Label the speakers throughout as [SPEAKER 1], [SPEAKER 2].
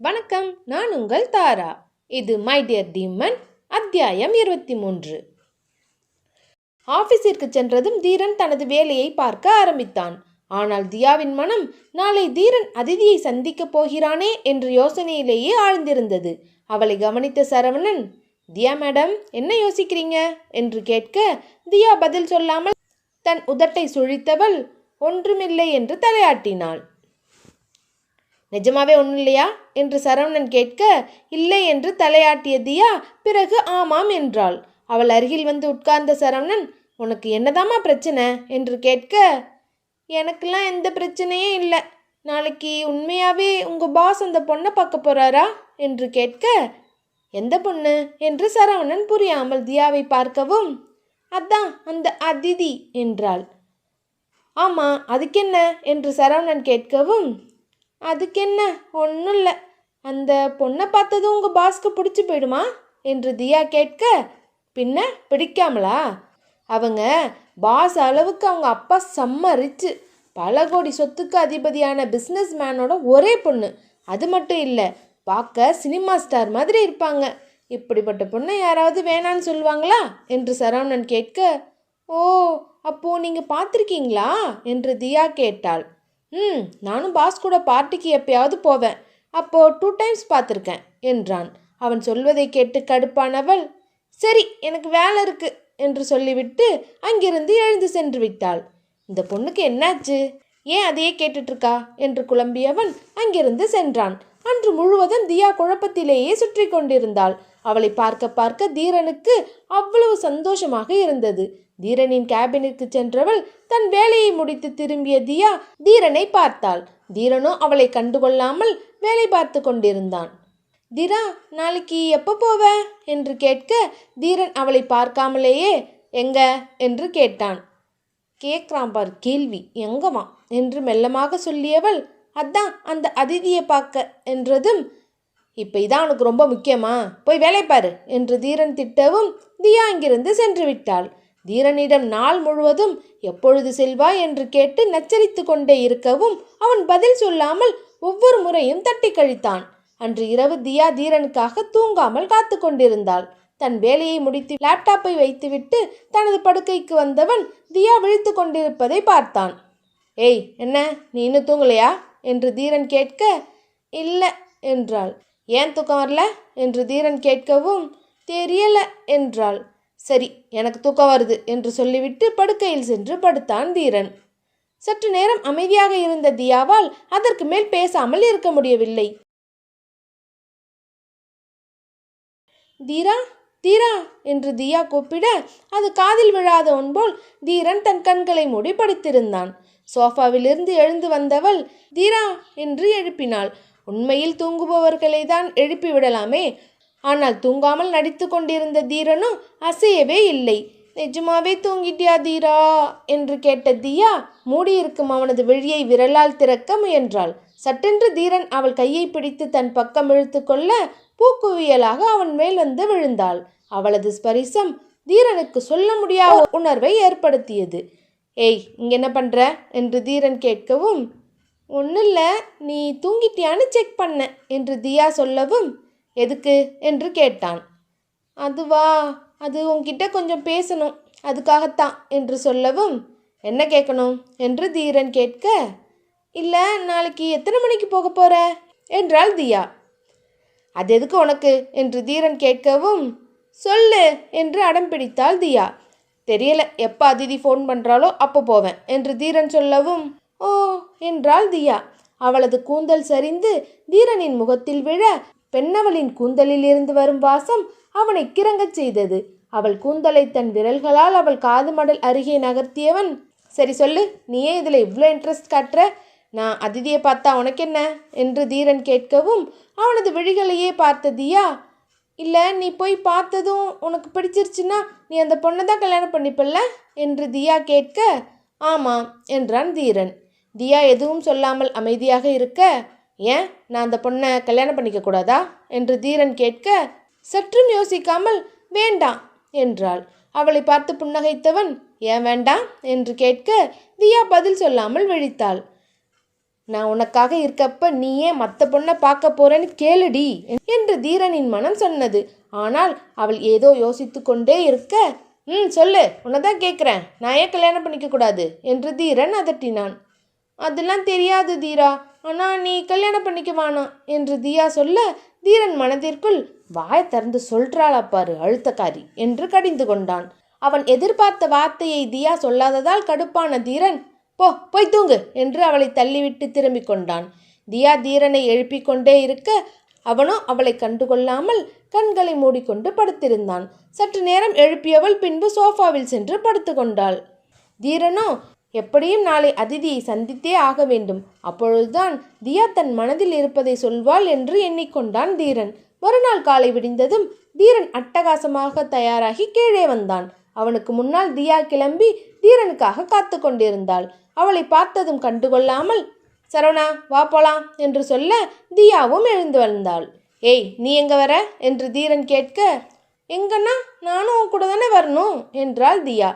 [SPEAKER 1] வணக்கம் நான் உங்கள் தாரா. இது மை டியர் தீமன் அத்தியாயம் இருபத்தி மூன்று. ஆபீஸிற்கு சென்றதும் தீரன் தனது வேலையை பார்க்க ஆரம்பித்தான். ஆனால் தியாவின் மனம் நாளை தீரன் அதிதியை சந்திக்கப் போகிறானே என்ற யோசனையிலேயே ஆழ்ந்திருந்தது. அவளை கவனித்த சரவணன் தியா மேடம் என்ன யோசிக்கிறீங்க? என்று கேட்க தியா பதில் சொல்லாமல் தன் உதட்டை சுழித்தவள் ஒன்றுமில்லை என்று தலையாட்டினாள். நிஜமாவே ஒன்றும் இல்லையா என்று சரவணன் கேட்க இல்லை என்று தலையாட்டிய தியா பிறகு ஆமாம் என்றாள். அவள் அருகில் வந்து உட்கார்ந்த சரவணன் உனக்கு என்னதாம்மா பிரச்சனை? என்று கேட்க எனக்கெல்லாம் எந்த பிரச்சனையும் இல்லை. நாளைக்கு உண்மையாகவே உங்கள் பாஸ் அந்த பொண்ணை பார்க்க போகிறாரா என்று கேட்க எந்த பொண்ணு? என்று சரவணன் புரியாமல் தியாவை பார்க்கவும் அதான் அந்த அதிதி என்றாள். ஆமாம் அதுக்கென்ன? என்று சரவணன் கேட்கவும் அதுக்கென்ன? ஒன்றும் இல்லை அந்த பொண்ணை பார்த்ததும் உங்கள் பாஸ்க்கு பிடிச்சி போயிடுமா? என்று தியா கேட்க பின்ன பிடிக்காமலா? அவங்க பாஸ் அளவுக்கு அவங்க அப்பா செம்ம ரிச்சு பல கோடி சொத்துக்கு அதிபதியான பிஸ்னஸ் மேனோட ஒரே பொண்ணு. அது மட்டும் இல்லை பார்க்க சினிமா ஸ்டார் மாதிரி இருப்பாங்க. இப்படிப்பட்ட பொண்ணை யாராவது வேணான்னு சொல்லுவாங்களா? என்று சரவணன் கேட்க ஓ அப்போது நீங்கள் பார்த்துருக்கீங்களா? என்று தியா கேட்டாள். ம் நானும் பாஸ் கூட பார்ட்டிக்கு எப்பயாவது போவேன். அப்போ டூ டைம்ஸ் பார்த்துருக்கேன் என்றான். அவன் சொல்வதை கேட்டு கடுப்பானவள் சரி எனக்கு வேலை இருக்கு என்று சொல்லிவிட்டு அங்கிருந்து எழுந்து சென்று விட்டாள். இந்த பொண்ணுக்கு என்னாச்சு? ஏன் அதையே கேட்டுட்ருக்கா என்று குழம்பியவன் அங்கிருந்து சென்றான். அன்று முழுவதும் தியா குழப்பத்திலேயே சுற்றி கொண்டிருந்தாள். அவளை பார்க்க பார்க்க தீரனுக்கு அவ்வளவு சந்தோஷமாக இருந்தது. தீரனின் கேபினுக்கு சென்றவள் தன் வேலையை முடித்து திரும்பிய தியா தீரனை பார்த்தாள். தீரனோ அவளை கண்டுகொள்ளாமல் வேலை பார்த்து கொண்டிருந்தான். தீரா நாளைக்கு எப்போ போவ? என்று கேட்க தீரன் அவளை பார்க்காமலேயே எங்க? என்று கேட்டான். கேட்குறான் பார் கேள்வி எங்கவா என்று மெல்லமாக சொல்லியவள் அதான் அந்த அதிதியை பார்க்க என்றதும் இப்போ இதான் உனக்கு ரொம்ப முக்கியமா? போய் வேலை பாரு என்று தீரன் திட்டவும் தியா அங்கிருந்து சென்று விட்டாள். தீரனிடம் நாள் முழுவதும் எப்பொழுது செல்வாய் என்று கேட்டு நச்சரித்து கொண்டே இருக்கவும் அவன் பதில் சொல்லாமல் ஒவ்வொரு முறையும் தட்டி கழித்தான். அன்று இரவு தியா தீரனுக்காக தூங்காமல் காத்து கொண்டிருந்தாள். தன் வேலையை முடித்து லேப்டாப்பை வைத்துவிட்டு தனது படுக்கைக்கு வந்தவன் தியா விழித்து கொண்டிருப்பதை பார்த்தான். ஏய் என்ன? நீ இன்னும் தூங்கலையா? என்று தீரன் கேட்க இல்லை என்றாள். ஏன் தூக்கம் வரல? என்று தீரன் கேட்கவும் தெரியல என்றாள். சரி எனக்கு தூக்கம் வருது என்று சொல்லிவிட்டு படுக்கையில் சென்று படுத்தான் தீரன் சற்று நேரம் அமைதியாக இருந்த தியாவால் அதற்கு மேல் பேசாமல் இருக்க முடியவில்லை. தீரா தீரா என்று தியா கூப்பிட அது காதில் விழாத ஒன்போல் தீரன் தன் கண்களை மூடி படுத்திருந்தான். சோஃபாவிலிருந்து எழுந்து வந்தவள் தீரா என்று எழுப்பினாள். உண்மையில் தூங்குபவர்களை தான் எழுப்பி விடலாமே ஆனால் தூங்காமல் நடித்து கொண்டிருந்த தீரனும் அசையவே இல்லை. நிஜமாவே தூங்கிட்டியா தீரா என்று கேட்ட தியா மூடியிருக்கும் அவனது விழியை விரலால் திறக்க முயன்றாள். சட்டென்று தீரன் அவள் கையை பிடித்து தன் பக்கம் இழுத்து கொள்ள பூக்குவியலாக அவன் மேல் வந்து விழுந்தாள். அவளது ஸ்பரிசம் தீரனுக்கு சொல்ல முடியாத உணர்வை ஏற்படுத்தியது. ஏய் இங்க என்ன பண்ற என்று தீரன் கேட்கவும் ஒன்றும் இல்லை நீ தூங்கிட்டியான்னு செக் பண்ண என்று தியா சொல்லவும் எதுக்கு என்று கேட்டான். அதுவா அது உன்கிட்ட கொஞ்சம் பேசணும். அதுக்காகத்தான் என்று சொல்லவும் என்ன கேட்கணும்? என்று தீரன் கேட்க இல்லை நாளைக்கு எத்தனை மணிக்கு போக போற? என்றாள் தியா. அது எதுக்கு உனக்கு? என்று தீரன் கேட்கவும் சொல்லு என்று அடம் பிடித்தாள் தியா. தெரியல எப்போ அதிதி ஃபோன் பண்ணுறாளோ அப்போ போவேன் என்று தீரன் சொல்லவும் ஓ என்றாள் தியா. அவளது கூந்தல் சரிந்து தீரனின் முகத்தில் விழ பெண்ணவளின் கூந்தலில் இருந்து வரும் வாசம் அவனை கிறங்கச் செய்தது. அவள் கூந்தலை தன் விரல்களால் அவள் காது மடல் அருகே நகர்த்தியவன் சரி சொல்லு நீயே இதில் இவ்வளோ இன்ட்ரெஸ்ட் காட்டுற? நான் அதிதியை பார்த்தா உனக்கு என்ன என்று தீரன் கேட்கவும் அவனது விழிகளையே பார்த்த தியா இல்லை நீ போய் பார்த்ததும் உனக்கு பிடிச்சிருச்சுன்னா நீ அந்த பொண்ணை தான் கல்யாணம் பண்ணிப்பல்ல? என்று தியா கேட்க ஆமாம் என்றான் தீரன். தியா எதுவும் சொல்லாமல் அமைதியாக இருக்க ஏன்? நான் அந்த பொண்ணை கல்யாணம் பண்ணிக்க கூடாதா? என்று தீரன் கேட்க சற்றும் யோசிக்காமல் வேண்டாம் என்றாள். அவளை பார்த்து புன்னகைத்தவன் ஏன் வேண்டாம்? என்று கேட்க தியா பதில் சொல்லாமல் விழித்தாள். நான் உனக்காக இருக்கப்ப நீ ஏன் மற்ற பொண்ணை பார்க்க போறேன்னு கேளுடி என்று தீரனின் மனம் சொன்னது. ஆனால் அவள் ஏதோ யோசித்து கொண்டே இருக்க ம் சொல்லு உன்னை தான் கேட்குறேன் நான் ஏன் கல்யாணம் பண்ணிக்க கூடாது? என்று தீரன் அதட்டினான். அதெல்லாம் தெரியாது தீரா. ஆனால் நீ கல்யாணம் பண்ணிக்க வேணாம் என்று தியா சொல்ல தீரன் மனதிற்குள் வாயை திறந்து சொல்றாளா பாரு அழுத்தக்காரி என்று கடிந்து கொண்டான். அவன் எதிர்பார்த்த வார்த்தையை தியா சொல்லாததால் கடுப்பான தீரன் போ போய் தூங்கு என்று அவளை தள்ளிவிட்டு திரும்பிக் கொண்டான். தியா தீரனை எழுப்பிக் கொண்டே இருக்க அவனோ அவளை கண்டுகொள்ளாமல் கண்களை மூடிக்கொண்டு படுத்திருந்தான். சற்று நேரம் எழுப்பியவள் பின்பு சோஃபாவில் சென்று படுத்து கொண்டாள். தீரனோ எப்படியும் நாளை அதிதியை சந்தித்தே ஆக வேண்டும். அப்பொழுதுதான் தியா தன் மனதில் இருப்பதை சொல்வாள் என்று எண்ணிக்கொண்டான் தீரன். மறுநாள் காலை விடிந்ததும் தீரன் அட்டகாசமாக தயாராகி கீழே வந்தான். அவனுக்கு முன்னால் தியா கிளம்பி தீரனுக்காக காத்து கொண்டிருந்தாள். அவளை பார்த்ததும் கண்டுகொள்ளாமல் சரவணா வா போலாம் என்று சொல்ல தியாவும் எழுந்து வந்தாள். ஏய் நீ எங்க வர? என்று தீரன் கேட்க எங்கன்னா நானும் உன் கூட தானே வரணும் என்றாள் தியா.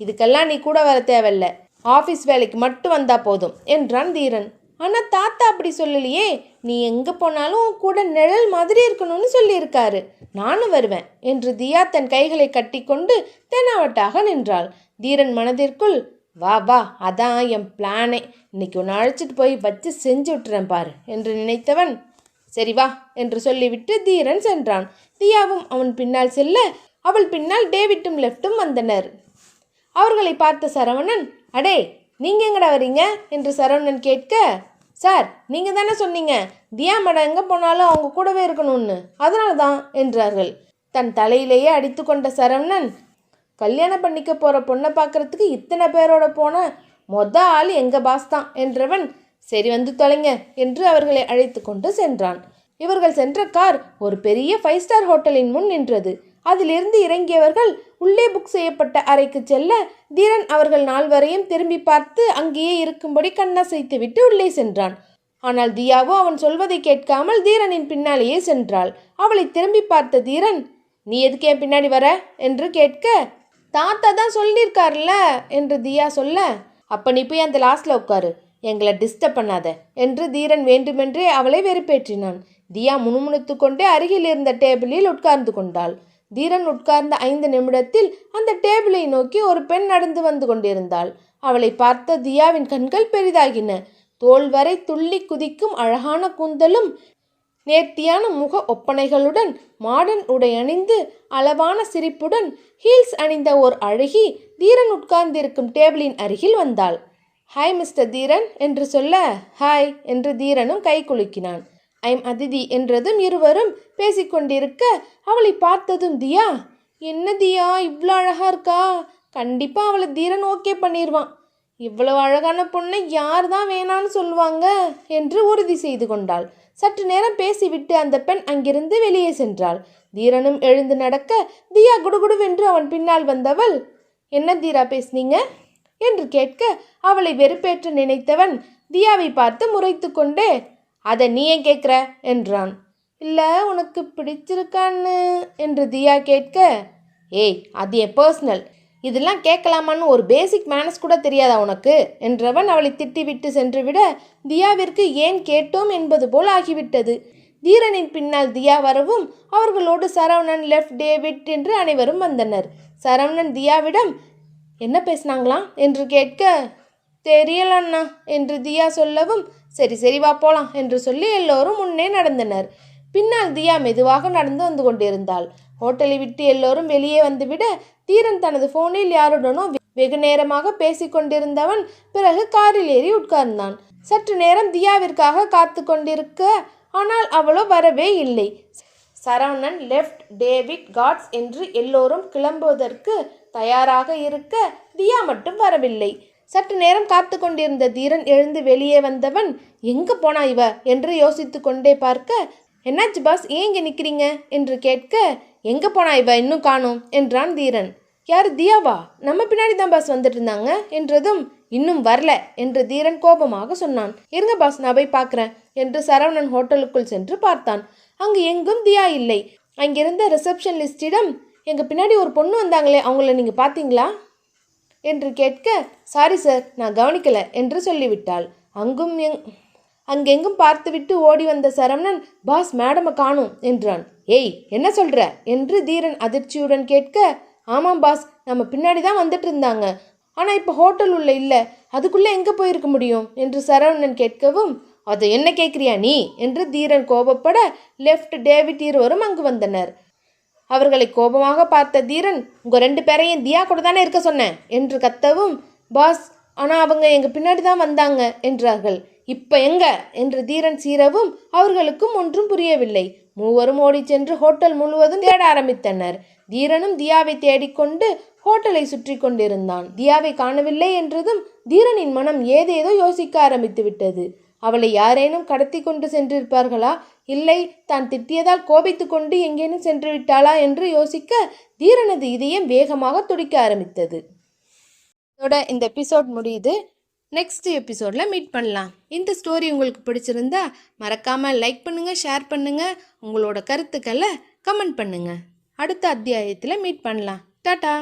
[SPEAKER 1] இதுக்கெல்லாம் நீ கூட வர தேவையில்ல. ஆஃபீஸ் வேலைக்கு மட்டும் வந்தால் போதும் என்றான் தீரன். ஆனால் தாத்தா அப்படி சொல்லலையே. நீ எங்கே போனாலும் கூட நிழல் மாதிரி இருக்கணும்னு சொல்லியிருக்காரு. நானும் வருவேன் என்று தியா தன் கைகளை கட்டிக்கொண்டு தெனாவட்டாக நின்றாள். தீரன் மனதிற்குள் வா வா அதான் என் பிளானே இன்னைக்கு உன்னை அழைச்சிட்டு போய் வச்சு செஞ்சு விட்டுறேன் பாரு என்று நினைத்தவன் சரி வா என்று சொல்லிவிட்டு தீரன் சென்றான். தியாவும் அவன் பின்னால் செல்ல அவள் பின்னால் டேவிட்டும் லெஃப்ட்டும் வந்தனர். அவர்களை பார்த்த சரவணன் அடே நீங்க எங்கடா வரீங்க? என்று சரவணன் கேட்க சார் நீங்க தானே சொன்னீங்க தியா மேடம் எங்க போனாலும் அவங்க கூடவே இருக்கணும்னு. அதனால தான் என்றார்கள். தன் தலையிலேயே அடித்து கொண்ட சரவணன் கல்யாணம் பண்ணிக்க போற பொண்ணை பார்க்கறதுக்கு இத்தனை பேரோட போன மொத ஆள் எங்க பாஸ் தான் என்றவன் சரி வந்து தொலைங்க என்று அவர்களை அழைத்து கொண்டு சென்றான். இவர்கள் சென்ற கார் ஒரு பெரிய ஃபைவ் ஸ்டார் ஹோட்டலின் முன் நின்றது. அதிலிருந்து இறங்கியவர்கள் உள்ளே புக் செய்யப்பட்ட அறைக்கு செல்ல தீரன் அவர்கள் நால்வரையும் திரும்பி பார்த்து அங்கேயே இருக்கும்படி கண்ணசைத்து விட்டு உள்ளே சென்றான். ஆனால் தியாவோ அவன் சொல்வதை கேட்காமல் தீரனின் பின்னாலேயே சென்றாள். அவளை திரும்பி பார்த்த தீரன் நீ எதுக்கு என் பின்னாடி வர? என்று கேட்க தாத்தா தான் சொல்லியிருக்கார்ல என்று தியா சொல்ல அப்ப நீ போய் அந்த லாஸ்ட்ல உட்காரு எங்களை டிஸ்டர்ப் பண்ணாத என்று தீரன் வேண்டுமென்றே அவளை வெறுப்பேற்றினான். தியா முணுமுணுத்து கொண்டே அருகில் இருந்த டேபிளில் உட்கார்ந்து கொண்டாள். தீரன் உட்கார்ந்த ஐந்து நிமிடத்தில் அந்த டேபிளை நோக்கி ஒரு பெண் நடந்து வந்து கொண்டிருந்தாள். அவளை பார்த்த தியாவின் கண்கள் பெரிதாகின. தோல் வரை துள்ளி குதிக்கும் அழகான கூந்தலும் நேர்த்தியான முக ஒப்பனைகளுடன் மாடர்ன் உடை அணிந்து அளவான சிரிப்புடன் ஹீல்ஸ் அணிந்த ஓர் அழகி தீரன் உட்கார்ந்திருக்கும் டேபிளின் அருகில் வந்தாள். ஹாய் மிஸ்டர் தீரன் என்று சொல்ல ஹாய் என்று தீரனும் கை குலுக்கினான். ஐம் அதிதி என்றதும் இருவரும் பேசிக்கொண்டிருக்க அவளை பார்த்ததும் தியா என்ன தியா இவ்வளோ அழகாக இருக்கா? கண்டிப்பாக அவளை தீரன் ஓகே பண்ணிடுவான் இவ்வளவு அழகான பொண்ணை யார் தான் வேணான்னு சொல்லுவாங்க? என்று உறுதி செய்து கொண்டாள். சற்று நேரம் பேசிவிட்டு அந்த பெண் அங்கிருந்து வெளியே சென்றாள். தீரனும் எழுந்து நடக்க தியா குடுகுடுவென்று அவன் பின்னால் வந்தவள் என்ன தீரா பேசுனீங்க? என்று கேட்க அவளை வெறுப்பேற்று நினைத்தவன் தியாவை பார்த்து முறைத்து கொண்டே அதை நீ ஏன் கேட்குற? என்றான். இல்லை உனக்கு பிடிச்சிருக்கான்னு என்று தியா கேட்க ஏய் அது என் பர்சனல் இதெல்லாம் கேட்கலாமான்னு ஒரு பேசிக் மேனஸ் கூட தெரியாதா உனக்கு? என்றவன் அவளை திட்டிவிட்டு சென்றுவிட தியாவிற்கு ஏன் கேட்டோம் என்பது போல் ஆகிவிட்டது. தீரனின் பின்னால் தியா வரவும் அவர்களோடு சரவணன் லெஃப்ட் டேவிட் என்று அனைவரும் வந்தனர். சரவணன் தியாவிடம் என்ன பேசினாங்களாம்? என்று கேட்க தெரியலண்ணா என்று தியா சொல்லவும் சரி சரி வா போலாம் என்று சொல்லி எல்லோரும் முன்னே நடந்தனர். பின்னால் தியா மெதுவாக நடந்து வந்து கொண்டிருந்தாள். ஹோட்டலை விட்டு எல்லோரும் வெளியே வந்துவிட தீரன் தனது போனில் யாருடனோ வெகு நேரமாக பேசிக் கொண்டிருந்தவன் பிறகு காரில் ஏறி உட்கார்ந்தான். சற்று நேரம் தியாவிற்காக காத்து கொண்டிருக்க ஆனால் அவளோ வரவே இல்லை. சரவணன் லெஃப்ட் டேவிட் காட்ஸ் என்று எல்லோரும் கிளம்புவதற்கு தயாராக இருக்க தியா மட்டும் வரவில்லை. சற்று நேரம் காத்து கொண்டிருந்த தீரன் எழுந்து வெளியே வந்தவன் எங்க போனா இவ? என்று யோசித்து கொண்டே பார்க்க என்னாச்சு பாஸ்? ஏன் இங்கே நிற்கிறீங்க என்று கேட்க எங்க போனா இவ? இன்னும் காணோம் என்றான் தீரன். யார்? தியாவா? நம்ம பின்னாடி தான் பாஸ் வந்துட்டு இருந்தாங்க என்றதும் இன்னும் வரல என்று தீரன் கோபமாக சொன்னான். இருங்க பாஸ் நான் போய் பார்க்குறேன் என்று சரவணன் ஹோட்டலுக்குள் சென்று பார்த்தான். அங்கு எங்கும் தியா இல்லை. அங்கிருந்த ரிசப்ஷன் லிஸ்டிடம் எங்கள் பின்னாடி ஒரு பொண்ணு வந்தாங்களே அவங்கள நீங்கள் பார்த்தீங்களா என்று கேட்க சாரி சார் நான் கவனிக்கல என்று சொல்லிவிட்டாள். அங்கும் எங் அங்கெங்கும் பார்த்துவிட்டு ஓடி வந்த சரவணன் பாஸ் மேடமை காணும் என்றான். ஏய் என்ன சொல்ற? என்று தீரன் அதிர்ச்சியுடன் கேட்க ஆமாம் பாஸ் நம்ம பின்னாடி தான் வந்துட்டு இருந்தாங்க ஆனால் இப்போ ஹோட்டல் உள்ள இல்லை. அதுக்குள்ளே எங்கே போயிருக்க முடியும்? என்று சரவணன் கேட்கவும் அதை என்ன கேட்குறியா நீ? என்று தீரன் கோபப்பட லெஃப்ட் டேவிட் இருவரும் அங்கு வந்தனர். அவர்களை கோபமாக பார்த்த தீரன் உங்கள் ரெண்டு பேரையும் தியா கூட தானே இருக்க சொன்னேன்? என்று கத்தவும் பாஸ் ஆனால் அவங்க எங்கள் பின்னாடி தான் வந்தாங்க என்றார்கள். இப்போ எங்க? என்று தீரன் சீரவும் அவர்களுக்கும் ஒன்றும் புரியவில்லை. மூவரும் ஓடிச் சென்று ஹோட்டல் முழுவதும் தேட ஆரம்பித்தனர். தீரனும் தியாவை தேடிக்கொண்டு ஹோட்டலை சுற்றி கொண்டிருந்தான். தியாவை காணவில்லை என்றதும் தீரனின் மனம் ஏதேதோ யோசிக்க ஆரம்பித்து விட்டது அவளை யாரேனும் கடத்தி கொண்டு சென்றிருப்பார்களா? இல்லை தான் திட்டியதால் கோபித்து கொண்டு எங்கேனும் சென்று விட்டாளா என்று யோசிக்க தீரனது இதயம் வேகமாக துடிக்க ஆரம்பித்தது. இதோட இந்த எபிசோட் முடியுது. நெக்ஸ்ட் எபிசோடில் மீட் பண்ணலாம். இந்த ஸ்டோரி உங்களுக்கு பிடிச்சிருந்தா மறக்காமல் லைக் பண்ணுங்கள் ஷேர் பண்ணுங்கள் உங்களோட கருத்துக்களை கமெண்ட் பண்ணுங்கள் அடுத்த அத்தியாயத்தில் மீட் பண்ணலாம். டாட்டா!